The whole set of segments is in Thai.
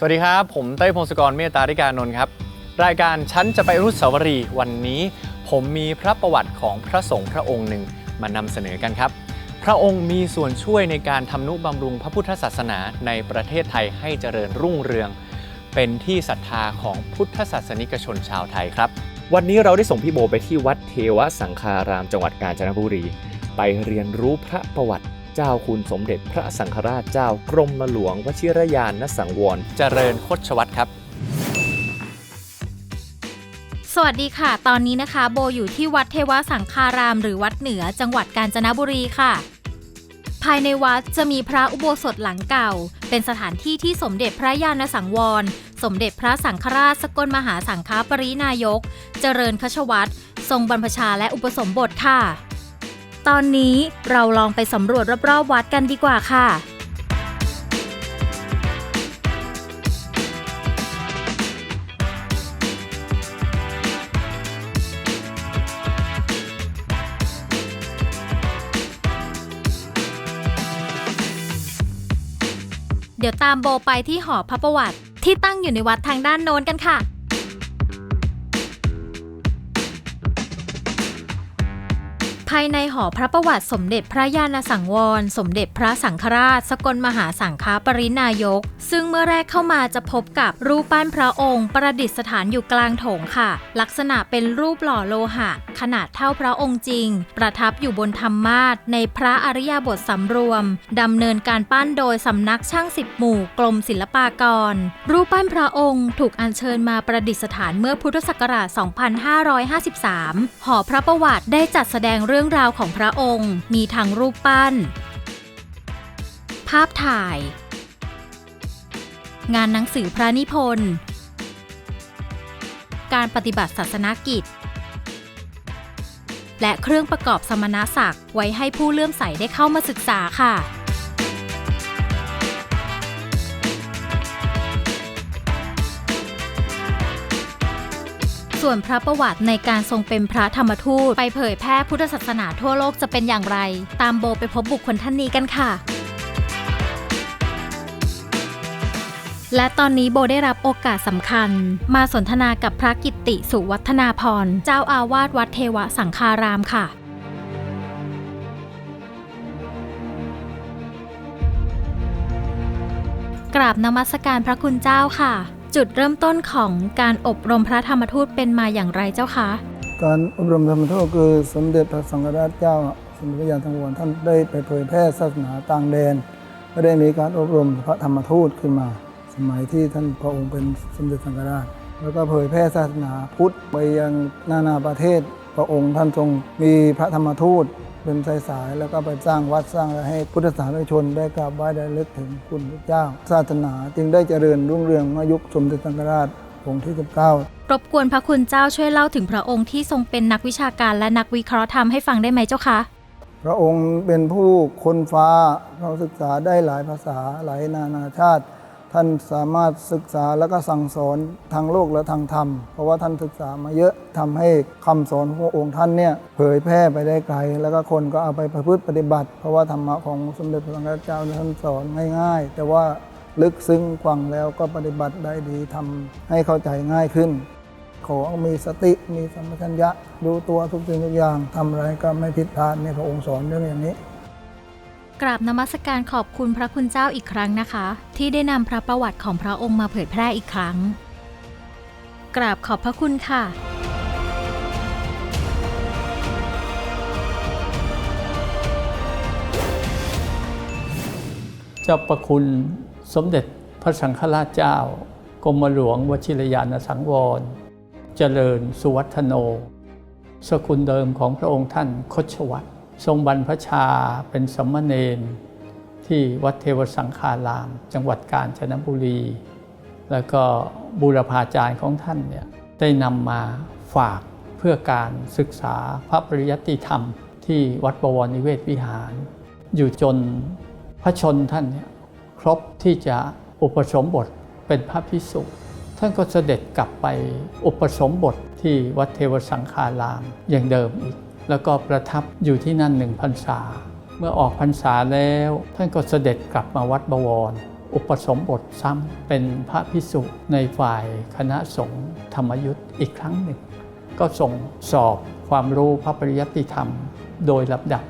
สวัสดีครับ ผมเต้พงศกรเมตตาธิการนนท์ครับ รายการฉันจะไปอนุสวรีวันนี้ ผมมีพระประวัติของพระสงฆ์พระองค์หนึ่งมานำเสนอกันครับ พระองค์มีส่วนช่วยในการทำนุบำรุงพระพุทธศาสนาในประเทศไทยให้เจริญรุ่งเรือง เป็นที่ศรัทธาของพุทธศาสนิกชนชาวไทยครับ วันนี้เราได้ส่งพี่โบไปที่วัดเทวสังคารามจังหวัดกาญจนบุรี ไปเรียนรู้พระประวัติ เจ้าคุณสมเด็จพระสังฆราชเจ้ากรมหลวงวชิรยานนสังวร เจริญคดชวัตรครับ สวัสดีค่ะ ตอนนี้นะคะ โบอยู่ที่วัดเทวสังคาราม หรือวัดเหนือจังหวัดกาญจนบุรีค่ะ ภายในวัดจะมีพระอุโบสถหลังเก่า เป็นสถานที่ที่สมเด็จพระญาณสังวร สมเด็จพระสังฆราชสกลมหาสังฆปรินายก เจริญคชวัตรทรงบรรพชาและอุปสมบทค่ะ ตอนนี้เราลองไปสำรวจรอบๆวัดกันดีกว่าค่ะ เดี๋ยวตามโบไปที่หอพระประวัติที่ตั้งอยู่ในวัดทางด้านโน้นกันค่ะ ภายในหอพระประวัติสมเด็จพระญาณสังวร สมเด็จพระสังฆราช สกลมหาสังฆปรินายก ซึ่งเมื่อแรกเข้ามาจะพบกับรูปปั้นพระองค์ ประดิษฐานอยู่กลางโถงค่ะ ลักษณะเป็นรูปหล่อโลหะ ขนาดเท่าพระองค์จริง ประทับอยู่บนธรรมาสในพระอริยบทสำรวมดำเนินการปั้นโดยสำนักช่างสิบหมู่กรมศิลปากร รูปปั้นพระองค์ถูกอัญเชิญมาประดิษฐานเมื่อพุทธศักราช 2553 หอพระประวัติได้จัดแสดงเรื่องราวของพระองค์มีทั้งรูปปั้น ภาพถ่าย งานหนังสือพระนิพนธ์ การปฏิบัติศาสนกิจ และเครื่องประกอบสมณศักดิ์ไว้ให้ผู้เลื่อมใสได้เข้ามาศึกษาค่ะ ส่วนพระประวัติในการทรงเป็นพระธรรมทูต ไปเผยแพร่พุทธศาสนาทั่วโลกจะเป็นอย่างไร ตามโบไปพบบุคคลท่านนี้กันค่ะและตอนนี้โบได้รับโอกาสสำคัญ มาสนทนากับพระกิตติสุวัฒนาพร เจ้าอาวาสวัดเทวสังคารามค่ะ กราบนมัสการพระคุณเจ้าค่ะ จุดเริ่มต้นของการอบรมพระธรรมทูตเป็นมาอย่างไรเจ้าคะ การอบรมธรรมทูตคือสมเด็จพระสังฆราชเจ้าสมเด็จพระยาณสังวรท่านได้ไปเผยแพร่ศาสนาต่างแดนก็ได้มีการอบรมพระธรรมทูตขึ้นมา สมัยที่ท่านพระองค์เป็นสมเด็จสังฆราช แล้วก็เผยแพร่ศาสนาพุทธไปยังนานาประเทศ พระองค์ท่านทรงมีพระธรรมทูต เป็นสายสายๆแล้วก็ไปสร้างวัดสร้างอะไรให้พุทธศาสนิกชนได้กราบไหว้ได้เลึกถึงคุณพระเจ้า ศาสนาจึงได้เจริญรุ่งเรืองเมื่อยุคสมเด็จสังฆราชองค์ที่ 19 รบกวนพระคุณเจ้าช่วยเล่าถึงพระองค์ที่ทรงเป็นนักวิชาการและนักวิเคราะห์ธรรมให้ฟังได้ไหมเจ้าคะพระองค์เป็นผู้ค้นฟ้าเราศึกษาได้หลายภาษาหลายนานาชาติ ท่านสามารถศึกษาแล้วก็สั่งสอนทางโลกและทางธรรม เพราะว่าท่านศึกษามาเยอะทำให้คำสอนขององค์ท่านเนี่ยเผยแพร่ไปได้ไกล แล้วก็คนก็เอาไปประพฤติปฏิบัติ เพราะว่าธรรมะของสมเด็จพระสังฆเจ้าท่านสอนง่าย ๆ แต่ว่าลึกซึ้งฟังแล้วก็ปฏิบัติได้ดีทำให้เข้าใจง่ายขึ้น ขอมีสติมีสัมปชัญญะรู้ตัวทุกสิ่งทุกอย่างทำอะไรก็ไม่ผิดพลาดในพระองค์สอนเรื่องอย่างนี้ กราบนมัสการขอบคุณพระคุณเจ้าอีกครั้งนะคะ ที่ได้นำพระประวัติของพระองค์มาเผยแพร่อีกครั้ง กราบขอบพระคุณค่ะเจ้าประคุณสมเด็จพระสังฆราชเจ้า กรมหลวงวชิรยานสังวร เจริญสุวัฒโน สกุลเดิมของพระองค์ท่านคชวัตร ทรงบรรพชาเป็นสมณเณรที่วัดเทวสังฆาราม จังหวัดกาญจนบุรี แล้วก็บูรพาจารย์ของท่านเนี่ยได้นำมาฝากเพื่อการศึกษาพระปริยัติธรรม ที่วัดบวรนิเวศวิหาร อยู่จนพระชนท่านเนี่ยครบที่จะอุปสมบทเป็นพระพิสุท่านก็เสด็จกลับไปอุปสมบทที่วัดเทวสังฆารามอย่างเดิมอีก แล้วก็ประทับอยู่ที่นั่นหนึ่งพรรษา เมื่อออกพรรษาแล้ว ท่านก็เสด็จกลับมาวัดบวร อุปสมบทซ้ำเป็นพระพิสุในฝ่ายคณะสงฆ์ธรรมยุทธ์อีกครั้งหนึ่ง ก็ส่งสอบความรู้พระปริยัติธรรม โดยลำดับ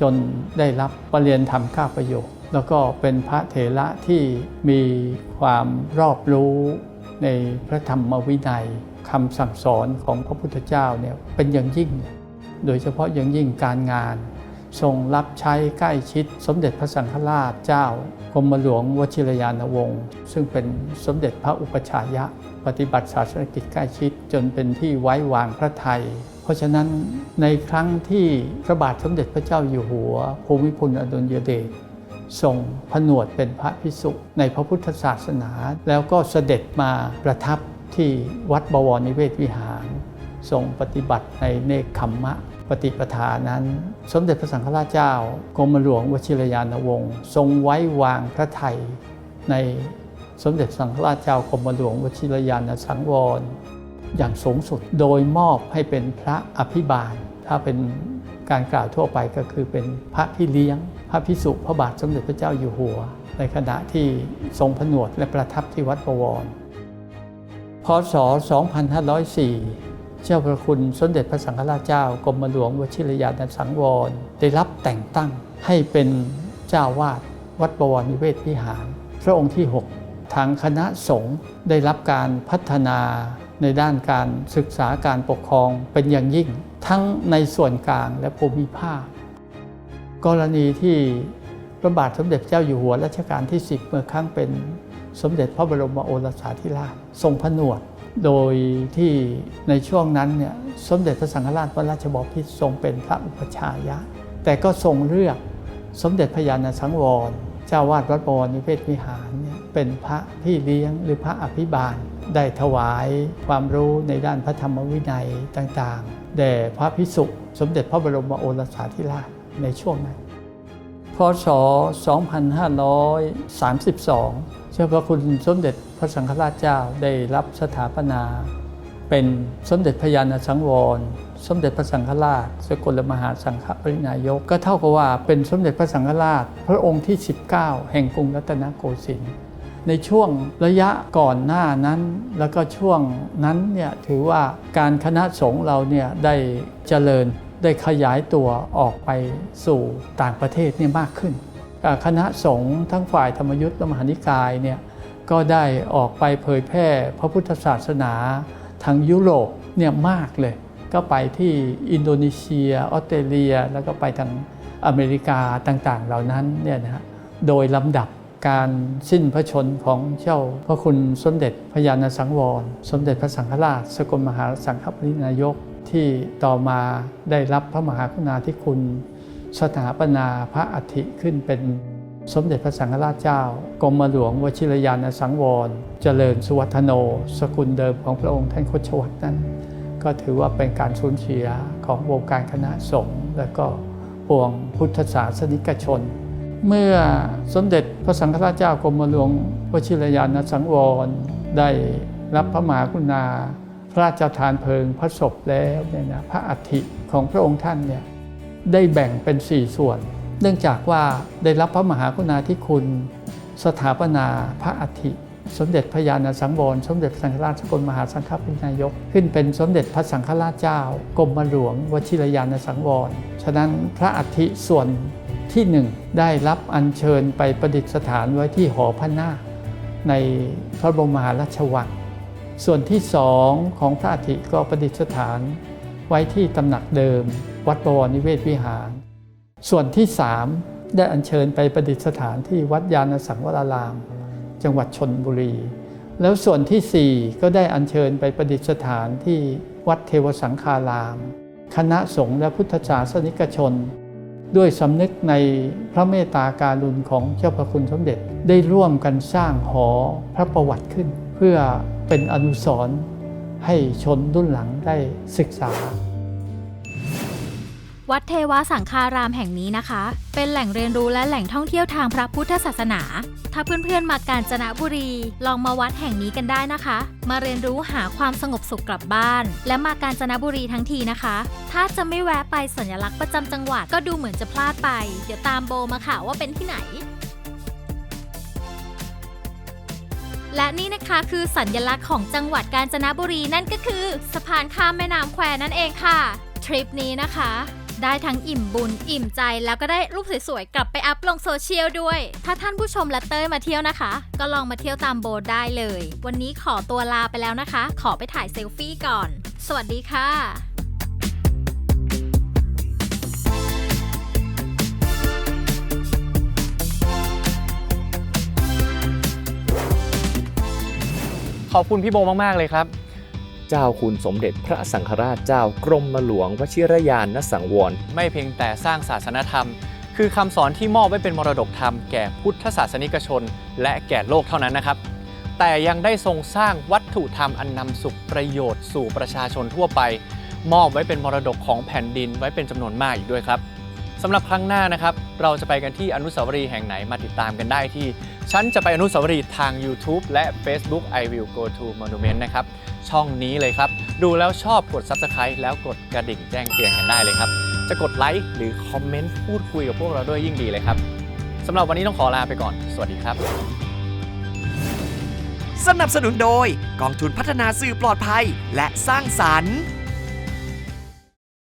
จนได้รับปรริญญาธรรมข้าประโยคแล้วก็เป็นพระเถระที่มีความรอบรู้ในพระธรรมวินัยคำสั่งสอนของพระพุทธเจ้าเนี่ยเป็นอย่างยิ่ง โดยเฉพาะอย่างยิ่งการงาน ทรงรับใช้ใกล้ชิด สมเด็จพระสังฆราชเจ้ากรมหลวงวชิรยานวงศ์ซึ่งเป็นสมเด็จพระอุปชายะ ปฏิบัติศาสนกิจใกล้ชิดจนเป็นที่ไว้วางพระไทย เพราะฉะนั้นในครั้งที่พระบาทสมเด็จพระเจ้าอยู่หัว ภูมิพลอดุลยเดชทรงผนวดเป็นพระพิสุในพระพุทธศาสนา แล้วก็เสด็จมาประทับที่วัดบวรนิเวศวิหาร ทรงปฏิบัติในเนคขมมะปฏิปทานั้น สมเด็จพระสังฆราชเจ้ากรมหลวงวชิรยานวงศ์ทรงไว้วางพระไทยในสมเด็จสังฆราชเจ้ากรมหลวงวชิรยานสังวร อย่างสูงสุดโดยมอบให้เป็นพระอภิบาล ถ้าเป็นการกล่าวทั่วไปก็คือเป็นพระพี่เลี้ยง พระพิสุพระบาทสมเด็จพระเจ้าอยู่หัว ในขณะที่ทรงผนวดและประทับที่วัดประวร พศ 2504 เจ้าพระคุณสมเด็จพระสังฆราชเจ้ากรมหลวงวชิรยานสังวร ได้รับแต่งตั้งให้เป็นเจ้าวาดวัดบวรนิเวศวิหาร พระองค์ที่ 6 ทางคณะสงฆ์ได้รับการพัฒนาในด้านการศึกษาการปกครองเป็นอย่างยิ่ง ทั้งในส่วนกลางและภูมิภาค กรณีที่พระบาทสมเด็จเจ้าอยู่หัวรัชกาลที่ 10 เมื่อครั้งเป็นสมเด็จพระบรมโอรสาธิราชทรงผนวด โดยที่ในช่วงนั้นเนี่ยสมเด็จพระสังฆราชพระราชบพิตรทรงเป็นพระอุปชฌายะ แต่ก็ทรงเลือกสมเด็จพระยาณสังวร เจ้าวาดวัดบวรนิเวศวิหารเนี่ยเป็นพระพี่เลี้ยงหรือพระอภิบาล ได้ถวายความรู้ในด้านพระธรรมวินัยต่างๆ แด่พระพิสุสมเด็จพระบรมโอรสาธิราชในช่วงนั้น พศ 2532 เจ้าพระคุณสมเด็จ พระสังฆราชเจ้าได้รับสถาปนา เป็นสมเด็จพระยาณสังวร สมเด็จพระสังฆราช สกลมหาสังฆปรินายก ก็เท่ากับว่าเป็นสมเด็จพระสังฆราช พระองค์ที่ 19 แห่งกรุงรัตนโกสินทร์ในช่วงระยะก่อนหน้านั้น แล้วก็ช่วงนั้นเนี่ยถือว่าการคณะสงฆ์เราเนี่ยได้เจริญได้ขยายตัวออกไปสู่ต่างประเทศเนี่ยมากขึ้น คณะสงฆ์ทั้งฝ่ายธรรมยุทธ์และมหานิกายเนี่ย ก็ได้ออกไปเผยแพร่พระพุทธศาสนาทางยุโรปเนี่ยมากเลย ก็ไปที่อินโดนีเซีย ออสเตรเลีย แล้วก็ไปทางอเมริกาต่างๆ เหล่านั้นเนี่ยนะฮะโดยลำดับการสิ้นพระชนของเจ้าพระคุณสมเด็จพระยาณสังวร สมเด็จพระสังฆราช สกลมหาสังฆปรินายกที่ต่อมาได้รับพระมหากรุณาธิคุณ สถาปนาพระอัฐิขึ้นเป็น สมเด็จพระสังฆราชเจ้ากรมหลวงวชิรยานสังวร เจริญสุวัฒโน สกุลเดิมของพระองค์ท่านโคชวัตนั้น ก็ถือว่าเป็นการสูญเสียของวงการคณะสงฆ์และก็ปวงพุทธศาสนิกชน เมื่อสมเด็จพระสังฆราชเจ้ากรมหลวงวชิรยานสังวร ได้รับพระมหากรุณา พระราชทานเพลิงพระศพแล้วเนี่ยนะพระอัฐิของพระองค์ท่านเนี่ยได้แบ่งเป็น 4 ส่วน เนื่องจากว่าได้รับพระมหากรุณาธิคุณ สถาปนาพระอัฐิ สมเด็จพระยาณสังวรสมเด็จสังฆราชสกลมหาสังฆปรินายก ขึ้นเป็นสมเด็จพระสังฆราชเจ้ากรมหลวงวชิรยานสังวร ฉะนั้นพระอัฐิส่วนที่หนึ่งได้รับอัญเชิญไปประดิษฐานไว้ที่หอพระนาคในพระบรมมหาราชวังส่วนที่สองของพระอัฐิก็ประดิษฐานไว้ที่ตำหนักเดิม วัดบวรนิเวศวิหาร ส่วนที่สามได้อัญเชิญไปประดิษฐานที่วัดยานสังวราราม จังหวัดชนบุรี แล้วส่วนที่สี่ก็ได้อัญเชิญไปประดิษฐานที่วัดเทวสังคาราม คณะสงฆ์และพุทธศาสนิกชน ด้วยสำนึกในพระเมตตาการุณของเจ้าพระคุณสมเด็จได้ร่วมกันสร้างหอพระประวัติขึ้น เพื่อเป็นอนุสรณ์ให้ชนรุ่นหลังได้ศึกษา วัดเทวสังคารามแห่งนี้นะคะ เป็นแหล่งเรียนรู้และแหล่งท่องเที่ยวทางพระพุทธศาสนา ถ้าเพื่อนๆมากาญจนบุรี ลองมาวัดแห่งนี้กันได้นะคะ มาเรียนรู้หาความสงบสุขกลับบ้าน และมากาญจนบุรีทั้งทีนะคะ ถ้าจะไม่แวะไปสัญลักษณ์ประจำจังหวัดก็ดูเหมือนจะพลาดไป เดี๋ยวตามโบมาค่ะว่าเป็นที่ไหนและนี่นะคะคือสัญลักษณ์ของจังหวัดกาญจนบุรีนั่นก็คือ สะพานข้ามแม่น้ำแควนั่นเองค่ะ ทริปนี้นะคะ ได้ทั้งอิ่มบุญ อิ่มใจแล้วก็ได้รูปสวยๆ กลับไปอัพลงโซเชียลด้วย ถ้าท่านผู้ชมและเต้ยมาเที่ยวนะคะ ก็ลองมาเที่ยวตามโบสได้เลย วันนี้ขอตัวลาไปแล้วนะคะ ขอไปถ่ายเซลฟี่ก่อน สวัสดีค่ะขอบคุณพี่โบมาก ๆ เลยครับ เจ้าคุณสมเด็จพระสังฆราชเจ้ากรมหลวงวชิรยานสังวร ไม่เพียงแต่สร้างศาสนธรรม คือคำสอนที่มอบไว้เป็นมรดกธรรมแก่พุทธศาสนิกชน และแก่โลกเท่านั้นนะครับ แต่ยังได้ทรงสร้างวัตถุธรรมอันนำสุขประโยชน์สู่ประชาชนทั่วไป มอบไว้เป็นมรดกของแผ่นดินไว้เป็นจำนวนมากอีกด้วยครับ สำหรับครั้งหน้านะครับ เราจะไปกันที่อนุสาวรีย์แห่งไหนมาติดตามกันได้ที่ ฉันจะไปอนุสาวรีย์ทาง YouTube และ Facebook I will go to monument นะครับ ช่องนี้เลยครับ ดูแล้วชอบกด Subscribe แล้วกดกระดิ่งแจ้งเตือนกันได้เลยครับ จะกดไลค์หรือคอมเมนต์พูดคุยกับพวกเราด้วยยิ่งดีเลยครับสำหรับวันนี้ต้องขอลาไปก่อน สวัสดีครับ สนับสนุนโดยกองทุนพัฒนาสื่อปลอดภัยและสร้างสรรค์